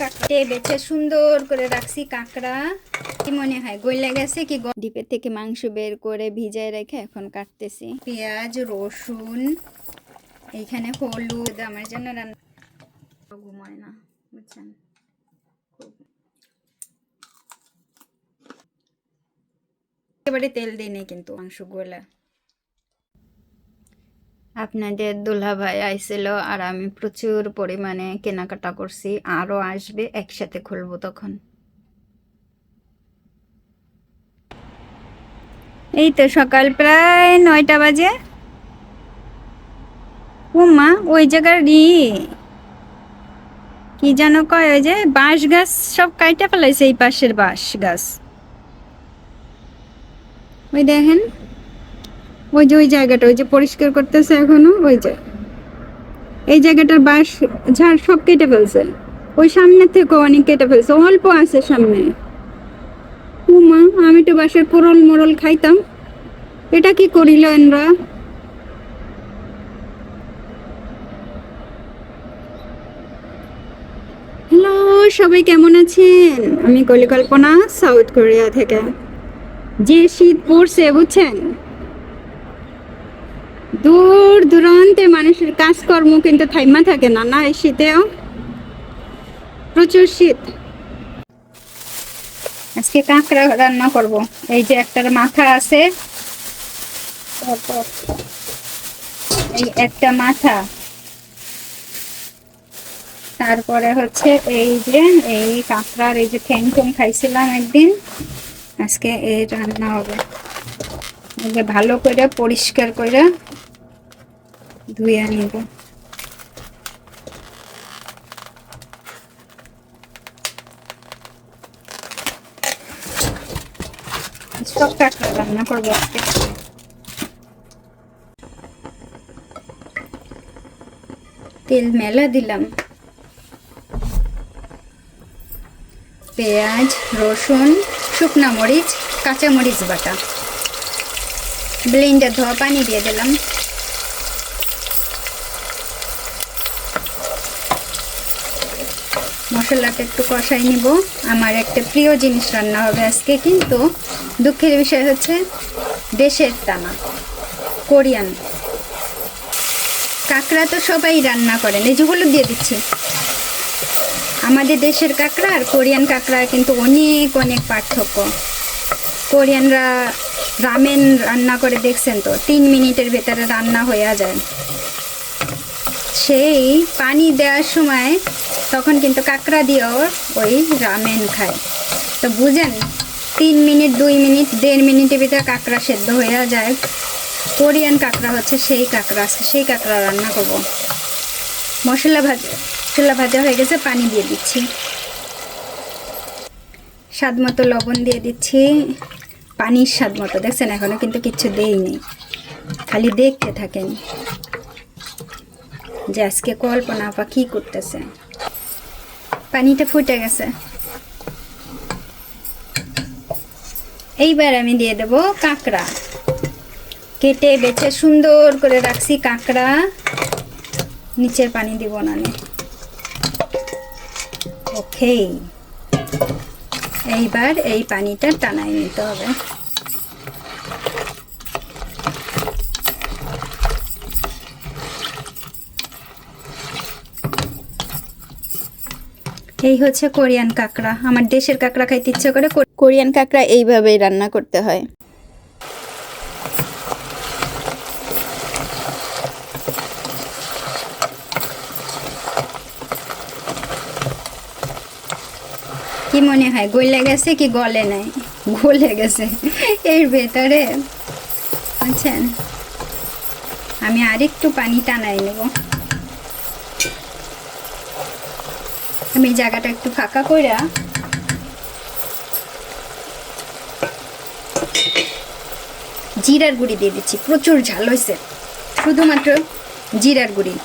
কাঁকড়া। বেছে, সুন্দর করে রাখছি কাঁকড়া। কি মনে হয় গইলা গেছে কি ডিপের থেকে মাংস বের করে ভিজায় রেখে এখন কাটতেছি। পেঁয়াজ, রসুন, এইখানে হলুদ, আমার জন্য রান্না ঘুমায় না, বুঝছেন? খুব একেবারে তেল দিই কিন্তু মাংসগুলা। আপনাদের দুলা ভাই আইছিল আর আমি প্রচুর পরিমাণে কেনাকাটা করছি, আরও আসবে একসাথে খুলবো তখন। এই তো সকাল প্রায় নয়টা বাজে। ও মা ওই জায়গার ই কি যেন কয় ওই যে, বাঁশ গাছ সব কাইটা ফেলাইছে এই পাশের বাঁশ গাছ। ওই দেখেন ওই যে, ওই জায়গাটা, ওই যে পরিষ্কার করতেছে এখনও, ওই যে। এই জায়গাটার বাঁশ, ঝাড় সব কেটে ফেলছে। ওই সামনে থেকে অনেক কেটে ফেলছে, অল্প আছে সামনে। উমা, আমি তো বাঁশের পোরল মোরল খাইতাম। এটা কি করিল এনরা? হ্যালো, সবাই কেমন আছেন? আমি কলিকল্পনা, সাউথ কোরিয়া থেকে। যে শীত পড়ছে, বুঝছেন? দূর দূরান্তে মানুষের কাজকর্ম কিন্তু থাইমা থাকে না না এই শীতেও? প্রচুর শীত। আজকে কাঁকড়া রান্না করব। এই যে একটার মাথা আছে, তারপর এই একটা মাথা। তারপরে হচ্ছে এই যে, এই কাঁকড়ার এই যে ঠ্যাং খাইছিলাম একদিন, আজকে এই রান্না হবে। যে ভালো করে, পরিষ্কার করে ধুয়ে নিব। সব রান্না করব তেল মেলা দিলাম। পেঁয়াজ, রসুন, শুকনা মরিচ কাঁচা মরিচ বাটা। ব্লেন্ডার ধোয়া পানি দিয়ে দিলাম। মশলাটা একটু কষাই নিব। আমার একটা প্রিয় জিনিস রান্না হবে আজকে, কিন্তু দুঃখের বিষয় হচ্ছে দেশের টানা কোরিয়ান। কাঁকড়া তো সবাই রান্না করেন। এই যে হলুদ দিয়ে দিচ্ছি। আমাদের দেশের কাঁকড়া আর কোরিয়ান কাঁকড়া কিন্তু অনেক অনেক পার্থক্য। কোরিয়ানরা রামেন রান্না করে দেখছেন তো? তিন মিনিটের ভেতরে রান্না হয়ে যায়। সেই পানি দেওয়ার সময় তখন কিন্তু কাঁকড়া দিয়েও ওই রামেন খায়। তো বুঝেন, তিন মিনিট, দুই মিনিট, দেড় মিনিটের ভিতরে কাঁকড়া সেদ্ধ হয়ে যায়। কোরিয়ান কাঁকড়া হচ্ছে সেই কাঁকড়া, আজকে সেই কাঁকড়া রান্না করব। মশলা ভাজা মশলা ভাজা হয়ে গেছে, পানি দিয়ে দিচ্ছি। স্বাদ মতো লবণ দিয়ে দিচ্ছি। পানির স্বাদ মতো। দেখছেন, এখনও কিন্তু কিচ্ছু দেইনি খালি দেখতে থাকেন যে আজকে কল্পনা আপা কি করতেছে। পানিটা ফুটে গেছে। এইবার আমি দিয়ে দেব কাঁকড়া। কেটে বেছে সুন্দর করে রাখছি কাঁকড়া। নিচের পানি দিব নে। ওকে এইবার এই পানিটা টানাই নিতে হবে। এই হচ্ছে কোরিয়ান কাঁকড়া। আমার দেশের কাঁকড়া খাইতে ইচ্ছে করে কোরিয়ান কাঁকড়া এইভাবেই রান্না করতে হয়। কি মনে হয়, গলে গেছে কি গলে নাই? গলে গেছে। এর ভেতরে বুঝছেন আমি আরেকটু পানি টানাই নেব। আমি জায়গাটা একটু ফাঁকা কইরা জিরার গুঁড়ি দিয়ে দিচ্ছি। প্রচুর ঝাল হয়েছে শুধুমাত্র জিরার গুঁড়ি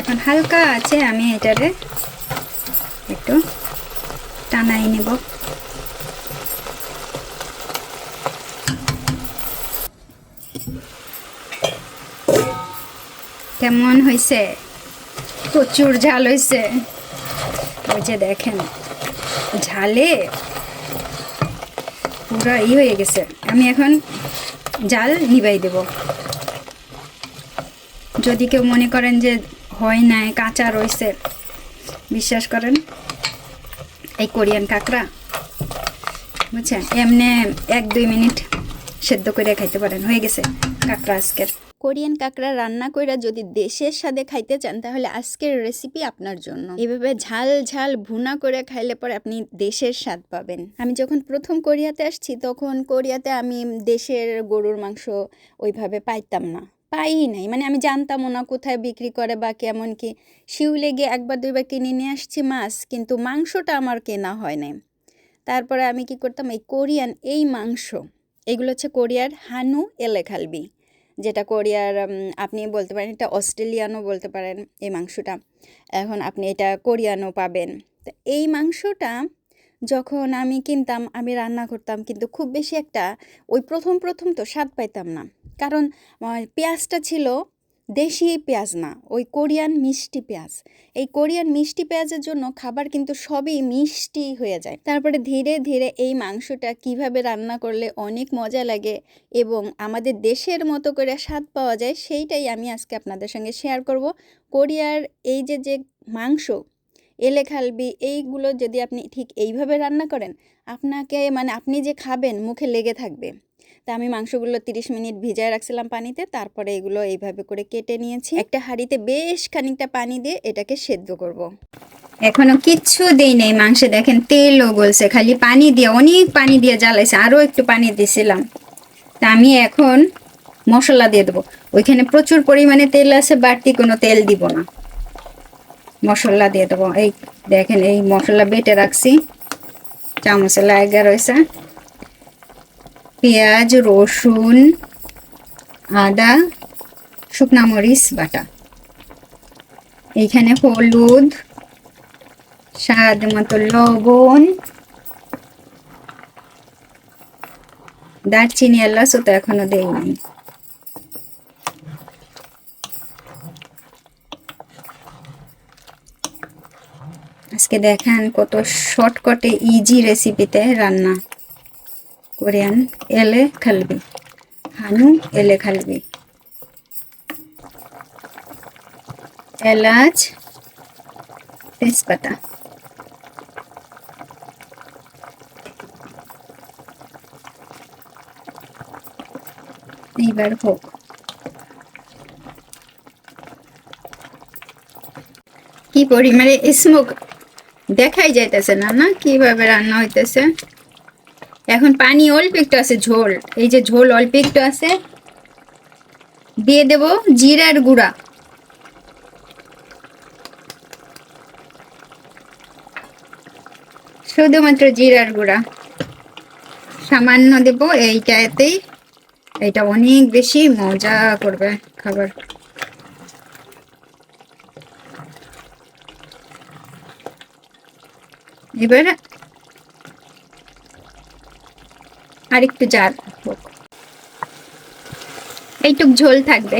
এখন হালকা আছে আমি এটারে একটু টানাই নেব। কেমন হয়েছে প্রচুর ঝাল হয়েছে ওই যে দেখেন, ঝালে পুরো ই হয়ে গেছে। আমি এখন জাল নিবাই দেব। যদি কেউ মনে করেন যে হয় নাই, কাঁচা রয়েছে বিশ্বাস করেন, এই কোরিয়ান কাঁকড়া, বুঝছেন? এমনি এক দুই মিনিট সেদ্ধ করে খাইতে পারেন, হয়ে গেছে কাঁকড়া আজকের। কোরিয়ান কাঁকড়া রান্না কইরা যদি দেশের স্বাদে খাইতে চান, তাহলে আজকের রেসিপি আপনার জন্য। এভাবে ঝাল ঝাল ভুনা করে খাইলে পরে আপনি দেশের স্বাদ পাবেন। আমি যখন প্রথম কোরিয়াতে আসছি, তখন কোরিয়াতে আমি দেশের গরুর মাংস ওইভাবে পাইতাম না। পাই নাই। মানে আমি জানতামও না কোথায় বিক্রি করে বা কেমন কি। শিউলে গিয়ে একবার দুইবার কিনে নিয়ে আসছি মাছ, কিন্তু মাংসটা আমার কেনা হয় নাই। তারপরে আমি কি করতাম, এই কোরিয়ান, এই মাংস, এগুলো হচ্ছে কোরিয়ার হানু এলেখালবি, যেটা কোরিয়ার আপনি বলতে পারেন এটা অস্ট্রেলিয়ানও বলতে পারেন এই মাংসটা। এখন আপনি এটা কোরিয়ানও পাবেন। তো এই মাংসটা যখন আমি কিনতাম, আমি রান্না করতাম, কিন্তু খুব বেশি একটা ওই প্রথম প্রথম তো স্বাদ পাইতাম না। কারণ পেঁয়াজটা ছিল দেশি পেঁয়াজ না, ওই কোরিয়ান মিষ্টি পেঁয়াজ। এই কোরিয়ান মিষ্টি পেঁয়াজের জন্য খাবার কিন্তু সবই মিষ্টি হয়ে যায়। তারপরে ধীরে ধীরে এই মাংসটা কীভাবে রান্না করলে অনেক মজা লাগে এবং আমাদের দেশের মতো করে স্বাদ পাওয়া যায়, সেইটাই আমি আজকে আপনাদের সঙ্গে শেয়ার করব। কোরিয়ার এই যে যে মাংস এলে খালবি এইগুলো যদি আপনি ঠিক এইভাবে রান্না করেন, আপনাকে মানে আপনি যে খাবেন মুখে লেগে থাকবে। তা আমি মাংসগুলো তিরিশ মিনিট ভিজায় রাখছিলাম পানিতে, তারপরে এগুলো এইভাবে করে কেটে নিয়েছি। একটা হাঁড়িতে বেশ খানিকটা পানি দিয়ে এটাকে সেদ্ধ করব। এখনও কিচ্ছু দেই নেই মাংসে, দেখেন তেলও গলছে, খালি পানি দিয়ে, অনেক পানি দিয়ে জ্বালাইছে, আরও একটু পানি দিয়েছিলাম তা আমি এখন মশলা দিয়ে দেবো। ওইখানে প্রচুর পরিমাণে তেল আছে, বাড়তি কোনো তেল দিব না। মশলা দিয়ে দেবো। এই দেখেন, এই মশলা বেটে রাখছি। চামচে লাগা রয়েছে। পেঁয়াজ, রসুন, আদা, শুকনা মরিচ, বাটা। এইখানে হলুদ, স্বাদ মতো লবণ, দারচিনি এলাচ তো এখনও দেয়নি আজকে দেখেন কত শর্টকটে ইজি রেসিপিতে রান্না। কোরিয়ান, এলে খালবি। হানু, এলে খালবি। এলাচ, তেজপাতা। এইবার হোক। কি পরিমাণে স্মোক দেখাই যাইতেছে না না? কীভাবে রান্না হইতেছে? এখন পানি অল্প একটু আছে, ঝোল। এই যে ঝোল অল্প একটু আছে। দিয়ে দেব জিরার গুঁড়া। শুধুমাত্র জিরার গুঁড়া। সামান্য দেব এইটাতেই। এটা অনেক বেশি মজা করবে খাবার। এবার আরেকটু জাল হোক। এইটুক ঝোল থাকবে।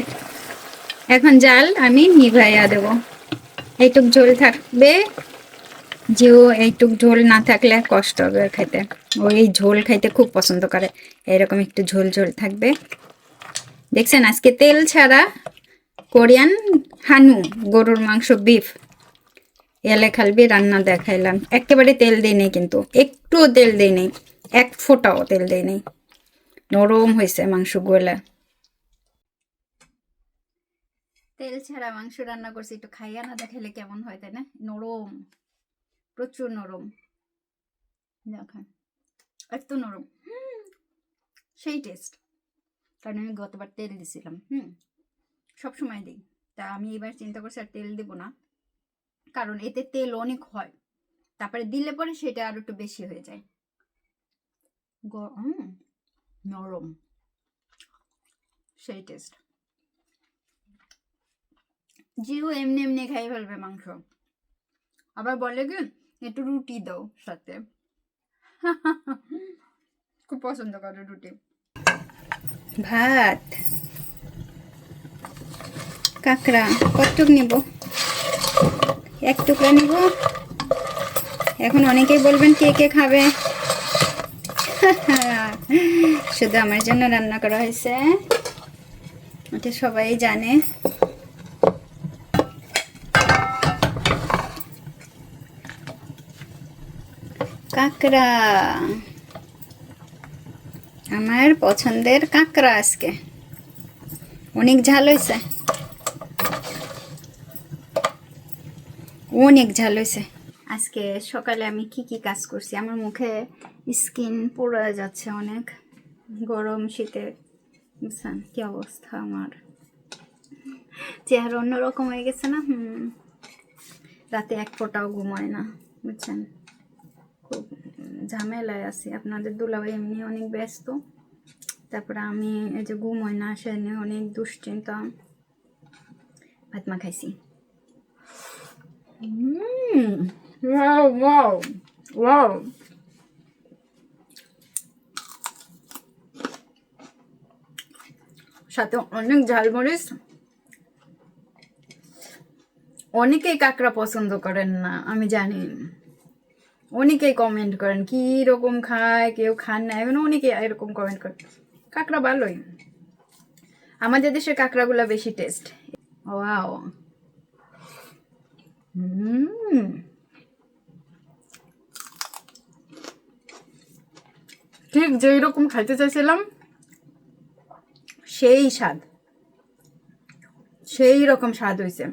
এখন জাল আমি নিভাইয়া দেব। এইটুক ঝোল থাকবে। যেও এইটুক ঝোল না থাকলে কষ্ট হবে খেতে। ও এই ঝোল খাইতে খুব পছন্দ করে। এরকম একটু ঝোল ঝোল থাকবে। দেখছেন, আজকে তেল ছাড়া কোরিয়ান হানু, গরুর মাংস, বিফ। এলে খালবি, রান্না দেখাইলাম। একেবারে তেল দিই নেই কিন্তু, একটুও তেল দিই নেই, এক ফোঁটাও তেল দিই নেই। নরম হয়েছে মাংস মাংসগুলা তেল ছাড়া মাংস রান্না করছি, একটু খাইয়া না দেখাইলে কেমন হয় তাই না? নরম, প্রচুর নরম। দেখেন এত নরম। সেই টেস্ট কারণ আমি গতবার তেল দিছিলাম, হুম, সবসময় দিই। তা আমি এবার চিন্তা করছি আর তেল দেবো না। কারণ এতে তেল অনেক হয়। তারপরে দিলে পরে সেটা আরও একটু বেশি হয়ে যায়। নরম। সেই টেস্ট জিও এমনি এমনি খাই ফেলবে মাংস। আবার বলে কি, একটু রুটি দাও সাথে। খুব পছন্দ করে রুটি। ভাত। কাঁকড়া। কত নিব? এক টুকরা নিব। এখন অনেকেই বলবেন, কে কে খাবে? শুধু আমার জন্য রান্না করা হয়েছে। এটা সবাই জানে। কাঁকড়া। আমার পছন্দের কাঁকড়া আজকে। অনেক ঝাল হয়েছে। অনেক ঝাল হয়েছে। আজকে সকালে আমি কি কি কাজ করছি? আমার মুখে স্কিন পুড়ে যাচ্ছে অনেক। গরম শীতে। বুঝছেন? কি অবস্থা আমার? চেহারা অন্যরকম হয়ে গেছে না? হুম। রাতে এক ফোঁটাও ঘুমায় না, বুঝছেন? খুব ঝামেলায় আছি। আপনাদের দুলাভাই এমনি অনেক ব্যস্ত। তারপরে আমি এই যে ঘুম হয় না, সে নিয়ে অনেক দুশ্চিন্তা। ভাত মা খাইছি। Mm. Wow, wow, wow. সাথে অনেক ঝালমরিচ অনেকেই কাঁকড়া পছন্দ করেন না আমি জানি। অনেকেই কমেন্ট করেন কি রকম খায় কেউ খান না এখন অনেকেই এরকম কমেন্ট করেন। কাঁকড়া ভালোই। আমাদের দেশের কাঁকড়াগুলো বেশি টেস্ট ওয়াও ঠিক যেই রকম খাইতে চাইছিলাম, সেই স্বাদ। সেই রকম স্বাদ হয়েছে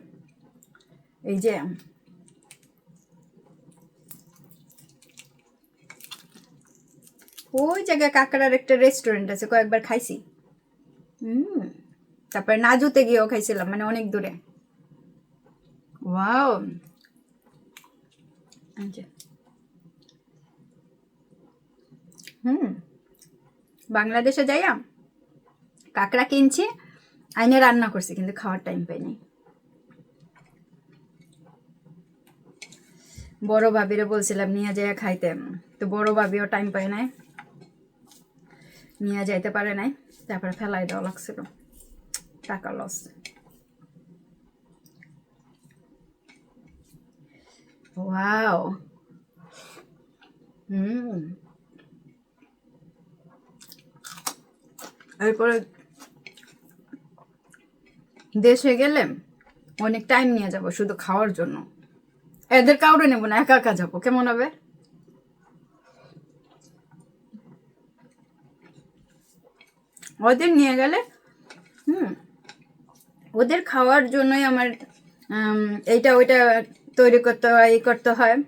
এই যে, ওই জায়গায় কাঁকড়ার একটা রেস্টুরেন্ট আছে, কয়েকবার খাইছি। হুম। তারপরে নাজুতে গিয়েও খাইছিলাম মানে অনেক দূরে। ওয়াও আচ্ছা হুম বাংলাদেশে যাইয়া কাঁকড়া কিনছি আইনে রান্না করছি কিন্তু খাওয়ার টাইম পাইনি। বড় ভাবিরে বলছিলাম নিয়ে যাইয়া খাইতে। তো বড় ভাবিও টাইম পায় নাই। নিয়ে যাইতে পারে নাই তারপরে ফেলাই দেওয়া লাগছিল। টাকা লস ওয়াও হুম এরপরে দেশে গেলে অনেক টাইম নিয়ে যাব শুধু খাওয়ার জন্য। এদের কাউরে নেব না, একা একা যাব। কেমন হবে? ওদের নিয়ে গেলে, হুম, ওদের খাওয়ার জন্যই আমার এইটা, ওইটা তৈরি করতে হয় এই করতে হয়।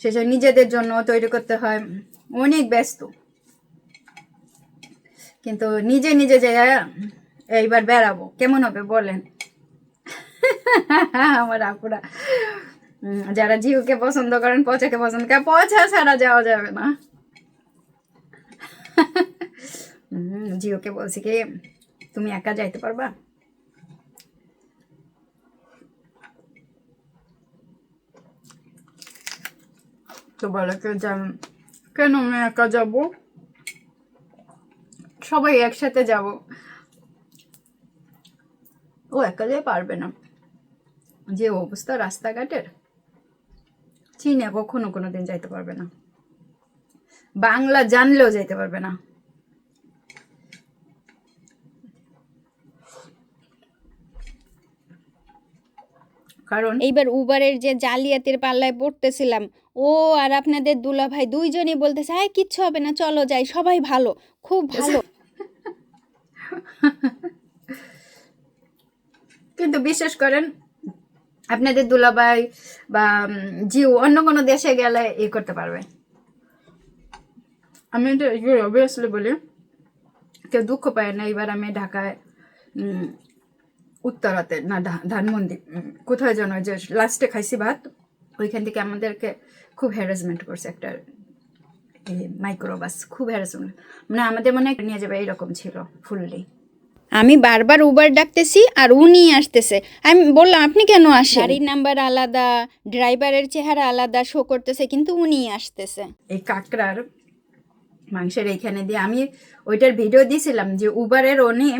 সেসব নিজেদের জন্য তৈরি করতে হয়। অনেক ব্যস্ত। কিন্তু নিজে নিজে যে এইবার বেড়াবো। কেমন হবে বলেন? আমার আপুরা। যারা জিউকে পছন্দ করেন, পচাকে পছন্দ করেন, পচা ছাড়া যাওয়া যাবে না। জিওকে বলছি কি, তুমি একা যাইতে পারবা? তো বলে কে যান কেন আমি একা যাব? সবাই একসাথে যাব। ও একা যেয়ে পারবে না। যে অবস্থা রাস্তাঘাটের, চীনে কখনো কোনো দিন যাইতে পারবে না। বাংলা জানলেও যাইতে পারবে না। কারণ এইবার উবারের যে জালিয়াতির পাল্লায় পড়তেছিলাম ও আর আপনাদের দুলা ভাই দুইজনই বলতেছে হ্যাঁ কিচ্ছু হবে না চলো যাই সবাই ভালো খুব ভালো। কিন্তু বিশ্বাস করেন আপনাদের দুলাভাই বা জিউ অন্য কোনো দেশে গেলে ই করতে পারবে। আমি এটা অবভিয়াসলি বলি কেউ দুঃখ পায় না এবার আমি ঢাকায় উম, উত্তরাতে না ধা- ধানমন্ডি কোথায় যেন যে লাস্টে খাইছি ভাত ওইখান থেকে আমাদেরকে খুব হ্যারাসমেন্ট করছে একটা মাইক্রোবাস খুব হ্যারাসমেন্ট মানে আমাদের মনে হয় নিয়ে যাবে এইরকম ছিল ফুললি আমি বারবার উবার ডাকতেছি আর উনি আসতেছে। আমি বললাম আপনি কেন আসেন? গাড়ির নাম্বার আলাদা ড্রাইভারের চেহারা আলাদা শো করতেছে কিন্তু উনি আসতেছে। এই কাঁকড়ার মাংসের এইখানে দিয়ে আমি ওইটার ভিডিও দিয়েছিলাম যে উবারের উনি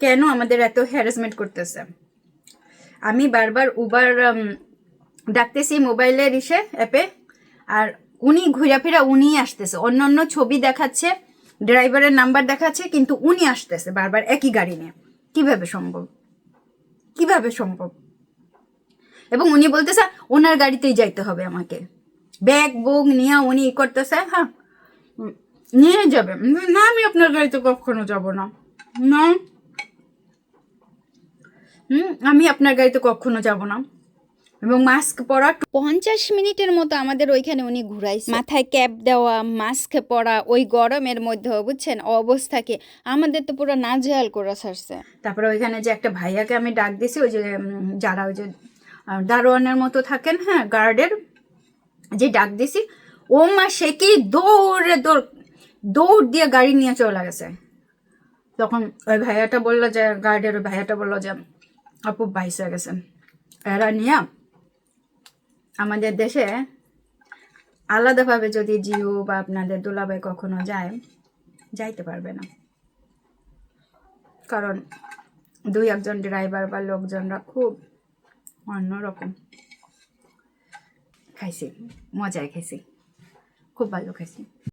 কেন আমাদের এত হ্যারাসমেন্ট করতেছে? আমি বারবার উবার ডাকতেছি মোবাইলের ইসে অ্যাপে আর উনি ঘুরে ফিরা উনিই আসতেছে। অন্য অন্য ছবি দেখাচ্ছে ড্রাইভারের নাম্বার দেখাচ্ছে, কিন্তু উনি আসতেছে বারবার একই গাড়ি নিয়ে। কীভাবে সম্ভব? কীভাবে সম্ভব? এবং উনি বলতেছে, ওনার গাড়িতেই যাইতে হবে আমাকে। ব্যাগ বুক নিয়ে উনি ই করতেছে হ্যাঁ। নিয়ে যাবে। না, আমি আপনার গাড়িতে কখনো যাব না। না। হুম আমি আপনার গাড়িতে কখনো যাব না। এবং মাস্ক পরা পঞ্চাশ মিনিটের মতো আমাদের ওইখানে উনি ঘুরাইছে। মাথায় ক্যাপ দেওয়া মাস্ক পরা ওই গরমের মধ্যে বুঝছেন অবস্থাকে। আমাদের তো পুরো নাজেহাল করে ছাড়ছে। তারপরে ওইখানে যে একটা ভাইয়াকে আমি ডাক দিছি ওই যে যারা ওই যে দারোয়ানের মতো থাকেন হ্যাঁ গার্ডের যে ডাক দিছি ও মা সে কি দৌড়ে দৌড় দৌড় দিয়ে গাড়ি নিয়ে চলে গেছে? তখন ওই ভাইয়াটা বলল যে গার্ডের ওই ভাইয়াটা বলল যে আপু বাইসে গেছেন। এরা নিয়ে আমাদের দেশে আলাদাভাবে যদি জিও বা আপনাদের দুলাভাই কখনো যায়, যাইতে পারবে না। কারণ দুই একজন ড্রাইভার বা লোকজনরা খুব অন্যরকম খাইছি মজায় খাইছি, খুব ভালো খাইছি।